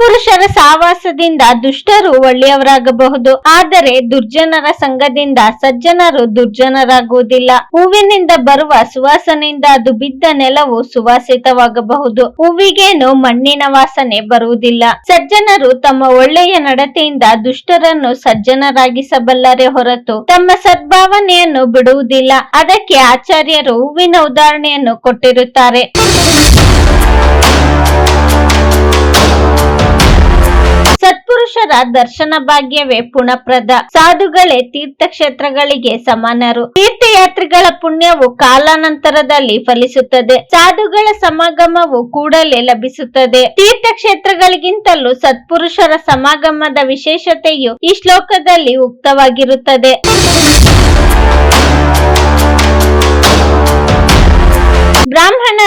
ಸತ್ಪುರುಷರ ಸಾವಾಸದಿಂದ ದುಷ್ಟರು ಒಳ್ಳೆಯವರಾಗಬಹುದು. ಆದರೆ ದುರ್ಜನರ ಸಂಘದಿಂದ ಸಜ್ಜನರು ದುರ್ಜನರಾಗುವುದಿಲ್ಲ. ಹೂವಿನಿಂದ ಬರುವ ಸುವಾಸನೆಯಿಂದ ಅದು ಬಿದ್ದ ನೆಲವು ಸುವಾಸಿತವಾಗಬಹುದು. ಹೂವಿಗೇನು ಮಣ್ಣಿನ ವಾಸನೆ ಬರುವುದಿಲ್ಲ. ಸಜ್ಜನರು ತಮ್ಮ ಒಳ್ಳೆಯ ನಡತೆಯಿಂದ ದುಷ್ಟರನ್ನು ಸಜ್ಜನರಾಗಿಸಬಲ್ಲರೆ ಹೊರತು ತಮ್ಮ ಸದ್ಭಾವನೆಯನ್ನು ಬಿಡುವುದಿಲ್ಲ. ಅದಕ್ಕೆ ಆಚಾರ್ಯರು ಹೂವಿನ ಉದಾಹರಣೆಯನ್ನು ಕೊಟ್ಟಿರುತ್ತಾರೆ. ಸತ್ಪುರುಷರ ದರ್ಶನ ಭಾಗ್ಯವೇ ಪುಣಪ್ರದ. ಸಾಧುಗಳೇ ತೀರ್ಥಕ್ಷೇತ್ರಗಳಿಗೆ ಸಮಾನರು. ತೀರ್ಥಯಾತ್ರಿಗಳ ಪುಣ್ಯವು ಕಾಲಾನಂತರದಲ್ಲಿ ಫಲಿಸುತ್ತದೆ. ಸಾಧುಗಳ ಸಮಾಗಮವು ಕೂಡಲೇ ಲಭಿಸುತ್ತದೆ. ತೀರ್ಥಕ್ಷೇತ್ರಗಳಿಗಿಂತಲೂ ಸತ್ಪುರುಷರ ಸಮಾಗಮದ ವಿಶೇಷತೆಯು ಈ ಶ್ಲೋಕದಲ್ಲಿ ಉಕ್ತವಾಗಿರುತ್ತದೆ.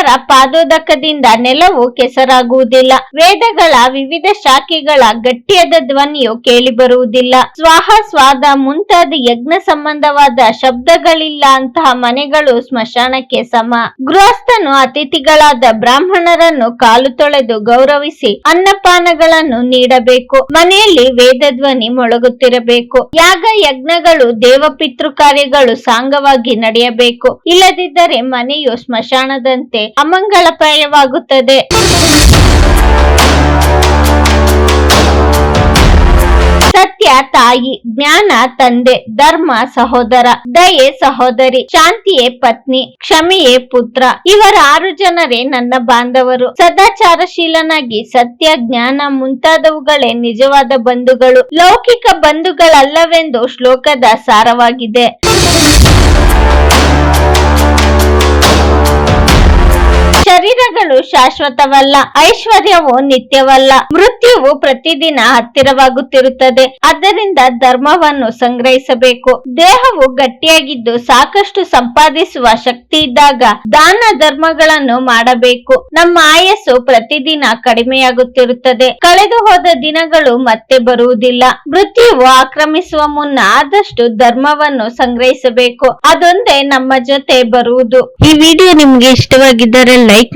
ಬ್ರಾಹ್ಮಣರ ಪಾದೋದಕದಿಂದ ನೆಲವು ಕೆಸರಾಗುವುದಿಲ್ಲ. ವೇದಗಳ ವಿವಿಧ ಶಾಖೆಗಳ ಗಟ್ಟಿಯಾದ ಧ್ವನಿಯು ಕೇಳಿಬರುವುದಿಲ್ಲ. ಸ್ವಾಹ, ಸ್ವಾದ ಮುಂತಾದ ಯಜ್ಞ ಸಂಬಂಧವಾದ ಶಬ್ದಗಳಿಲ್ಲ ಅಂತಹ ಮನೆಗಳು ಸ್ಮಶಾನಕ್ಕೆ ಸಮ. ಗೃಹಸ್ಥನು ಅತಿಥಿಗಳಾದ ಬ್ರಾಹ್ಮಣರನ್ನು ಕಾಲು ತೊಳೆದು ಗೌರವಿಸಿ ಅನ್ನಪಾನಗಳನ್ನು ನೀಡಬೇಕು. ಮನೆಯಲ್ಲಿ ವೇದ ಧ್ವನಿ ಮೊಳಗುತ್ತಿರಬೇಕು. ಯಾಗ ಯಜ್ಞಗಳು ದೇವಪಿತೃ ಕಾರ್ಯಗಳು ಸಾಂಗವಾಗಿ ನಡೆಯಬೇಕು. ಇಲ್ಲದಿದ್ದರೆ ಮನೆಯು ಸ್ಮಶಾನದಂತೆ ಅಮಂಗಳಪ್ರಾಯವಾಗುತ್ತದೆ ಸತ್ಯ ತಾಯಿ, ಜ್ಞಾನ ತಂದೆ, ಧರ್ಮ ಸಹೋದರ, ದಯೆ ಸಹೋದರಿ, ಶಾಂತಿಯೇ ಪತ್ನಿ, ಕ್ಷಮೆಯೇ ಪುತ್ರ. ಇವರ ಆರು ಜನರೇ ನನ್ನ ಬಾಂಧವರು. ಸದಾಚಾರಶೀಲನಾಗಿ ಸತ್ಯ, ಜ್ಞಾನ ಮುಂತಾದವುಗಳೇ ನಿಜವಾದ ಬಂಧುಗಳು. ಲೌಕಿಕ ಬಂಧುಗಳಲ್ಲವೆಂದು ಶ್ಲೋಕದ ಸಾರವಾಗಿದೆ. ಶರೀರಗಳು ಶಾಶ್ವತವಲ್ಲ, ಐಶ್ವರ್ಯವು ನಿತ್ಯವಲ್ಲ. ಮೃತ್ಯುವು ಪ್ರತಿದಿನ ಹತ್ತಿರವಾಗುತ್ತಿರುತ್ತದೆ. ಆದ್ದರಿಂದ ಧರ್ಮವನ್ನು ಸಂಗ್ರಹಿಸಬೇಕು. ದೇಹವು ಗಟ್ಟಿಯಾಗಿದ್ದು ಸಾಕಷ್ಟು ಸಂಪಾದಿಸುವ ಶಕ್ತಿ ಇದ್ದಾಗ ದಾನ ಧರ್ಮಗಳನ್ನು ಮಾಡಬೇಕು. ನಮ್ಮ ಆಯಸ್ಸು ಪ್ರತಿದಿನ ಕಡಿಮೆಯಾಗುತ್ತಿರುತ್ತದೆ. ಕಳೆದು ಹೋದ ದಿನಗಳು ಮತ್ತೆ ಬರುವುದಿಲ್ಲ. ಮೃತ್ಯುವು ಆಕ್ರಮಿಸುವ ಮುನ್ನ ಆದಷ್ಟು ಧರ್ಮವನ್ನು ಸಂಗ್ರಹಿಸಬೇಕು. ಅದೊಂದೇ ನಮ್ಮ ಜೊತೆ ಬರುವುದು. ಈ ವಿಡಿಯೋ ನಿಮ್ಗೆ ಇಷ್ಟವಾಗಿದ್ದರೆ ಲೈಕ್